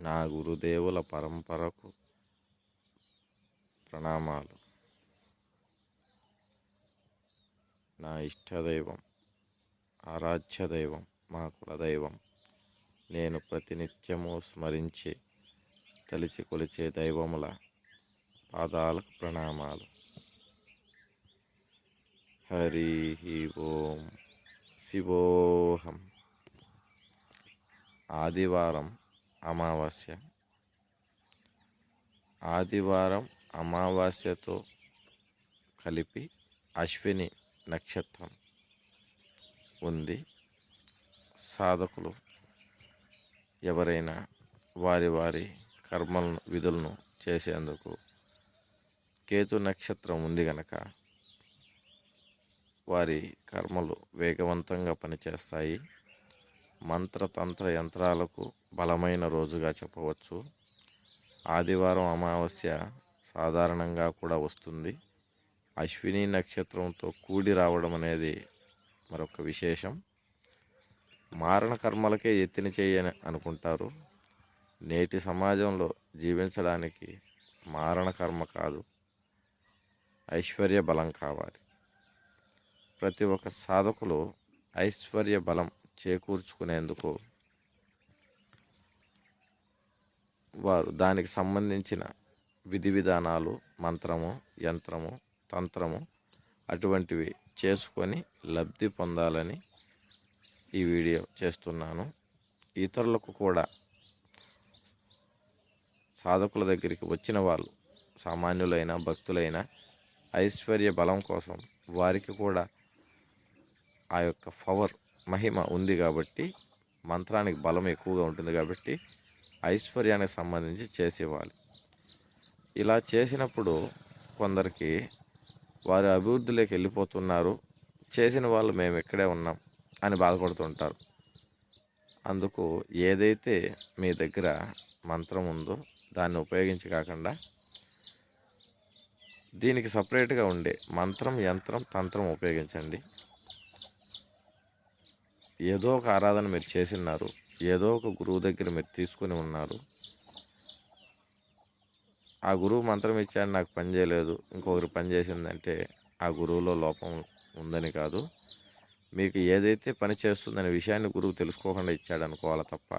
నా గురుదేవుల పరంపరకు ప్రణామాలు. నా ఇష్టదైవం ఆరాధ్య దైవం మా కులదైవం. నేను ప్రతినిత్యము స్మరించే తలిచి కొలిచే దైవముల పాదాలకు ప్రణామాలు. హరి ఓం శివోహం. ఆదివారం అమావాస్య. ఆదివారం అమావాస్యతో కలిపి అశ్విని నక్షత్రం ఉంది. సాధకులు ఎవరైనా వారి వారి కర్మలను విధులను చేసేందుకు కేతు నక్షత్రం ఉంది గనక వారి కర్మలు వేగవంతంగా పనిచేస్తాయి. మంత్రతంత్ర యంత్రాలకు బలమైన రోజుగా చెప్పవచ్చు. ఆదివారం అమావాస్య సాధారణంగా కూడా వస్తుంది. అశ్విని నక్షత్రంతో కూడి రావడం అనేది మరొక విశేషం. మారణ కర్మలకే ఎత్తిన చేయని అనుకుంటారు. నేటి సమాజంలో జీవించడానికి మారణ కర్మ కాదు ఐశ్వర్య బలం కావాలి. ప్రతి ఒక్క సాధకులు ఐశ్వర్య బలం చేకూర్చుకునేందుకు వారు దానికి సంబంధించిన విధి విధానాలు మంత్రము యంత్రము తంత్రము అటువంటివి చేసుకొని లబ్ధి పొందాలని ఈ వీడియో చేస్తున్నాను. ఇతరులకు కూడా సాధకుల దగ్గరికి వచ్చిన వాళ్ళు సామాన్యులైన భక్తులైన ఐశ్వర్య బలం కోసం వారికి కూడా ఆ యొక్క పవర్ మహిమ ఉంది కాబట్టి మంత్రానికి బలం ఎక్కువగా ఉంటుంది కాబట్టి ఐశ్వర్యానికి సంబంధించి చేసేవాలి. ఇలా చేసినప్పుడు కొందరికి వారి అభివృద్ధిలోకి వెళ్ళిపోతున్నారు. చేసిన వాళ్ళు మేము ఇక్కడే ఉన్నాం అని బాధపడుతుంటారు. అందుకు ఏదైతే మీ దగ్గర మంత్రం ఉందో దాన్ని ఉపయోగించి కాకుండా దీనికి సపరేట్గా ఉండే మంత్రం యంత్రం తంత్రం ఉపయోగించండి. ఏదో ఒక ఆరాధన మీరు చేసిన్నారు ఏదో ఒక గురువు దగ్గర మీరు తీసుకొని ఉన్నారు. ఆ గురువు మంత్రం ఇచ్చాడు నాకు పని చేయలేదు ఇంకొకరు పని చేసిందంటే ఆ గురువులో లోపం ఉందని కాదు. మీకు ఏదైతే పని చేస్తుందనే విషయాన్ని గురువు తెలుసుకోకుండా ఇచ్చాడు అనుకోవాలి తప్ప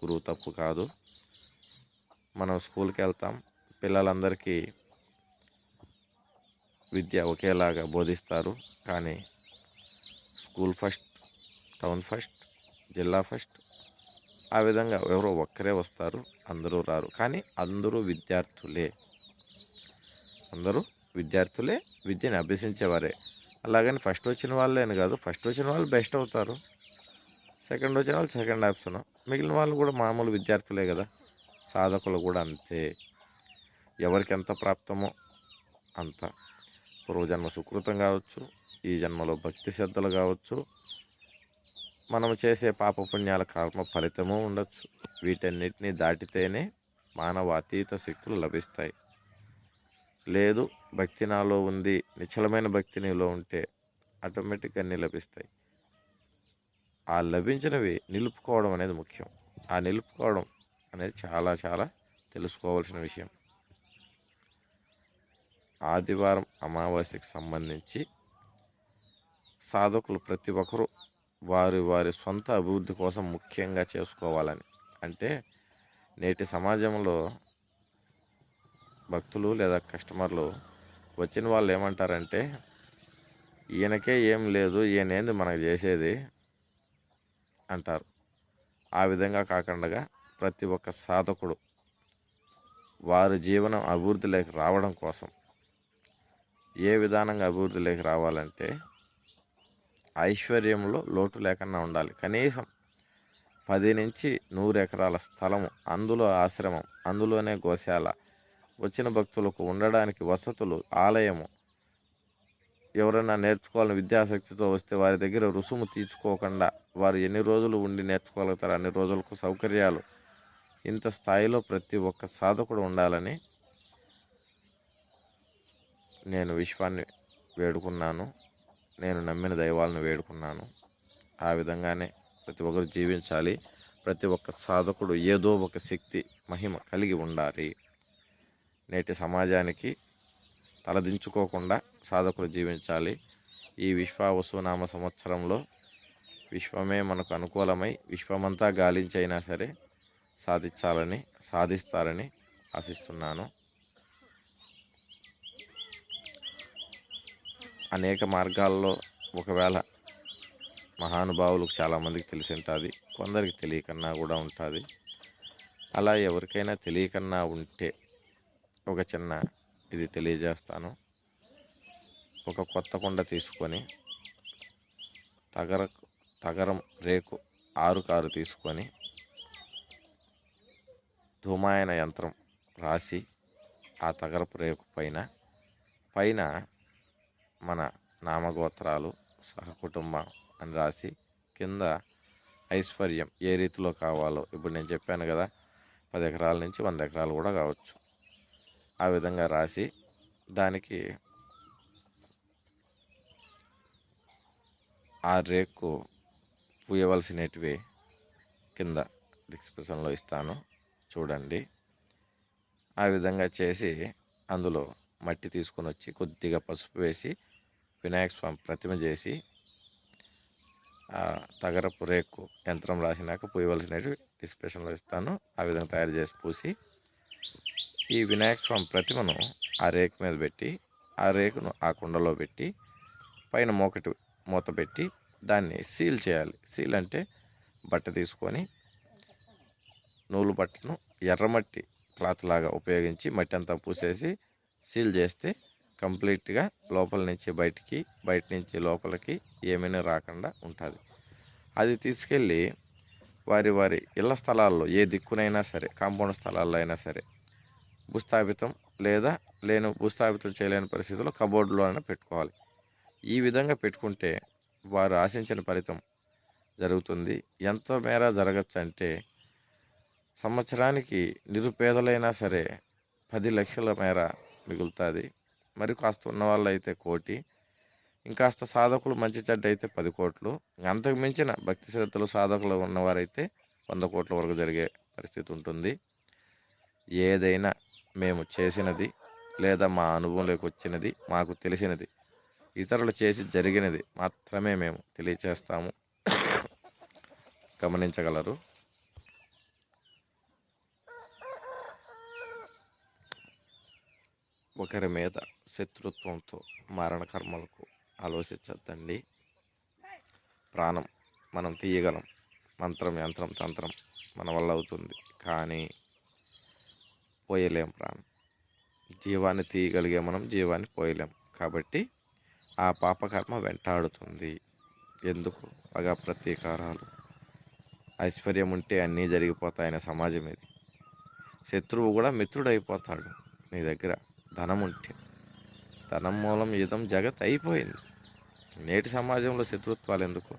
గురువు తప్పు కాదు. మనం స్కూల్కి వెళ్తాం పిల్లలందరికీ విద్య ఒకేలాగా బోధిస్తారు కానీ స్కూల్ ఫస్ట్ టౌన్ ఫస్ట్ జిల్లా ఫస్ట్. ఆ విధంగా ఎవరో ఒక్కరే వస్తారు అందరూ రారు. కానీ అందరూ విద్యార్థులే. అందరూ విద్యార్థులే విద్యను అభ్యసించేవారే. అలాగని ఫస్ట్ వచ్చిన వాళ్ళే అని కాదు ఫస్ట్ వచ్చిన వాళ్ళు బెస్ట్ అవుతారు. సెకండ్ వచ్చిన వాళ్ళు సెకండ్ ఆప్షన్. మిగిలిన వాళ్ళు కూడా మామూలు విద్యార్థులే కదా. సాధకులు కూడా అంతే. ఎవరికి ఎంత ప్రాప్తమో అంత. పూర్వజన్మ సుకృతం కావచ్చు ఈ జన్మలో భక్తి శ్రద్ధలు కావచ్చు మనం చేసే పాపపుణ్యాల కర్మ ఫలితము ఉండొచ్చు. వీటన్నిటిని దాటితేనే మానవ అతీత శక్తులు లభిస్తాయి. లేదు భక్తి నాలో ఉంది నిశ్చలమైన భక్తి నీలో ఉంటే ఆటోమేటిక్గా అన్నీ లభిస్తాయి. ఆ లభించినవి నిలుపుకోవడం అనేది ముఖ్యం. ఆ నిలుపుకోవడం అనేది చాలా చాలా తెలుసుకోవాల్సిన విషయం. ఆదివారం అమావాస్యకు సంబంధించి సాధకులు ప్రతి ఒక్కరూ వారు వారి సొంత అభివృద్ధి కోసం ముఖ్యంగా చేసుకోవాలని. అంటే నేటి సమాజంలో భక్తులు లేదా కస్టమర్లు వచ్చిన వాళ్ళు ఏమంటారంటే ఈయనకే ఏం లేదు ఈయనేంది మనకు చేసేది అంటారు. ఆ విధంగా కాకుండా ప్రతి ఒక్క సాధకుడు వారి జీవనం అభివృద్ధిలోకి రావడం కోసం ఏ విధానంగా అభివృద్ధిలోకి రావాలంటే ఐశ్వర్యంలో లోటు లేకుండా ఉండాలి. కనీసం పది నుంచి నూరు ఎకరాల స్థలము అందులో ఆశ్రమం అందులోనే గోశాల వచ్చిన భక్తులకు ఉండడానికి వసతులు ఆలయము. ఎవరైనా నేర్చుకోవాలని విద్యాశక్తితో వస్తే వారి దగ్గర రుసుము తీర్చుకోకుండా వారు ఎన్ని రోజులు ఉండి నేర్చుకోగలుగుతారు అన్ని రోజులకు సౌకర్యాలు. ఇంత స్థాయిలో ప్రతి ఒక్క సాధకుడు ఉండాలని నేను విశ్వాన్ని వేడుకున్నాను. నేను నమ్మిన దైవాలను వేడుకున్నాను. ఆ విధంగానే ప్రతి ఒక్కరు జీవించాలి. ప్రతి ఒక్క సాధకుడు ఏదో ఒక శక్తి మహిమ కలిగి ఉండాలి. నేటి సమాజానికి తలదించుకోకుండా సాధకులు జీవించాలి. ఈ విశ్వావసునామ సంవత్సరంలో విశ్వమే మనకు అనుకూలమై విశ్వమంతా గాలించైనా సరే సాధించాలని సాధిస్తారని ఆశిస్తున్నాను. అనేక మార్గాల్లో ఒకవేళ మహానుభావులకు చాలామందికి తెలిసి ఉంటుంది కొందరికి తెలియకన్నా కూడా ఉంటుంది. అలా ఎవరికైనా తెలియకన్నా ఉంటే ఒక చిన్న ఇది తెలియజేస్తాను. ఒక కొత్త కుండ తీసుకొని తగర తగరం రేకు ఆరు కారు తీసుకొని ధూమాయన యంత్రం రాసి ఆ తగరపు రేకు పైన పైన మన నామగోత్రాలు సహకుటుంబం అని రాసి కింద ఐశ్వర్యం ఏ రీతిలో కావాలో ఇప్పుడు నేను చెప్పాను కదా పది ఎకరాల నుంచి వంద ఎకరాలు కూడా కావచ్చు. ఆ విధంగా రాసి దానికి ఆ రేకు పూయవలసినటివి కింద డిస్క్రిప్షన్లో ఇస్తాను. చూడండి. ఆ విధంగా చేసి అందులో మట్టి తీసుకొని వచ్చి కొద్దిగా పసుపు వేసి వినాయక స్వామి ప్రతిమ చేసి ఆ తగరపు రేకు యంత్రం రాసినాక పూయవలసినవి డిస్క్రిప్షన్లో ఇస్తాను. ఆ విధంగా తయారు చేసి పూసి ఈ వినాయక స్వామి ప్రతిమను ఆ రేకు మీద పెట్టి ఆ రేకును ఆ కుండలో పెట్టి పైన మూకటి మూత పెట్టి దాన్ని సీల్ చేయాలి. సీల్ అంటే బట్ట తీసుకొని నూలు బట్టను ఎర్రమట్టి క్లాత్ లాగా ఉపయోగించి మట్టి అంతా పూసేసి సీల్ చేస్తే కంప్లీట్గా లోపల నుంచి బయటికి బయట నుంచి లోపలికి ఏమైనా రాకుండా ఉంటుంది. అది తీసుకెళ్ళి వారి వారి ఇళ్ళ స్థలాల్లో ఏ దిక్కునైనా సరే కాంపౌండ్ స్థలాల్లో అయినా సరే భూస్థాపితం లేదా లేని భూస్థాపితం చేయలేని పరిస్థితుల్లో కబోర్డులో అయినా పెట్టుకోవాలి. ఈ విధంగా పెట్టుకుంటే వారు ఆశించిన ఫలితం జరుగుతుంది. ఎంత మేర జరగచ్చు అంటే సంవత్సరానికి నిరుపేదలైనా సరే పది లక్షల మేర మిగులుతుంది. మరి కాస్త ఉన్న వాళ్ళు అయితే కోటి ఇంకాస్త సాధకులు మంచి చెడ్డ అయితే పది కోట్లు. అంతకు మించిన భక్తి శ్రద్ధలు సాధకులు ఉన్నవారైతే వంద కోట్ల వరకు జరిగే పరిస్థితి ఉంటుంది. ఏదైనా మేము చేసినది లేదా మా అనుభవంలోకి వచ్చినది మాకు తెలిసినది ఇతరులు చేసి జరిగినది మాత్రమే మేము తెలియచేస్తాము. గమనించగలరు. ఒకరి మీద శత్రుత్వంతో మరణ కర్మలకు ఆలోచించద్దండి. ప్రాణం మనం తీయగలం. మంత్రం యంత్రం తంత్రం మన వల్ల అవుతుంది. కానీ పోయలేం ప్రాణం. జీవాన్ని తీయగలిగే మనం జీవాన్ని పోయలేం. కాబట్టి ఆ పాపకర్మ వెంటాడుతుంది. ఎందుకు? పగ ప్రతీకారాలు. ఐశ్వర్యం ఉంటే అన్నీ జరిగిపోతాయనే సమాజం ఇది. శత్రువు కూడా మిత్రుడైపోతాడు నీ దగ్గర. ధనం ఉంటే ధనం మూలం యుధం జగత్ అయిపోయింది. నేటి సమాజంలో శత్రుత్వాలు ఎందుకు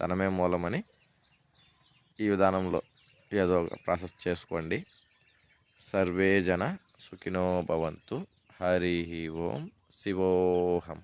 ధనమే మూలమని ఈ విధానంలో ఏదో ఒక ప్రాసెస్ చేసుకోండి. సర్వే జన సుఖినో భవంతు. హరి ఓం శివోహం.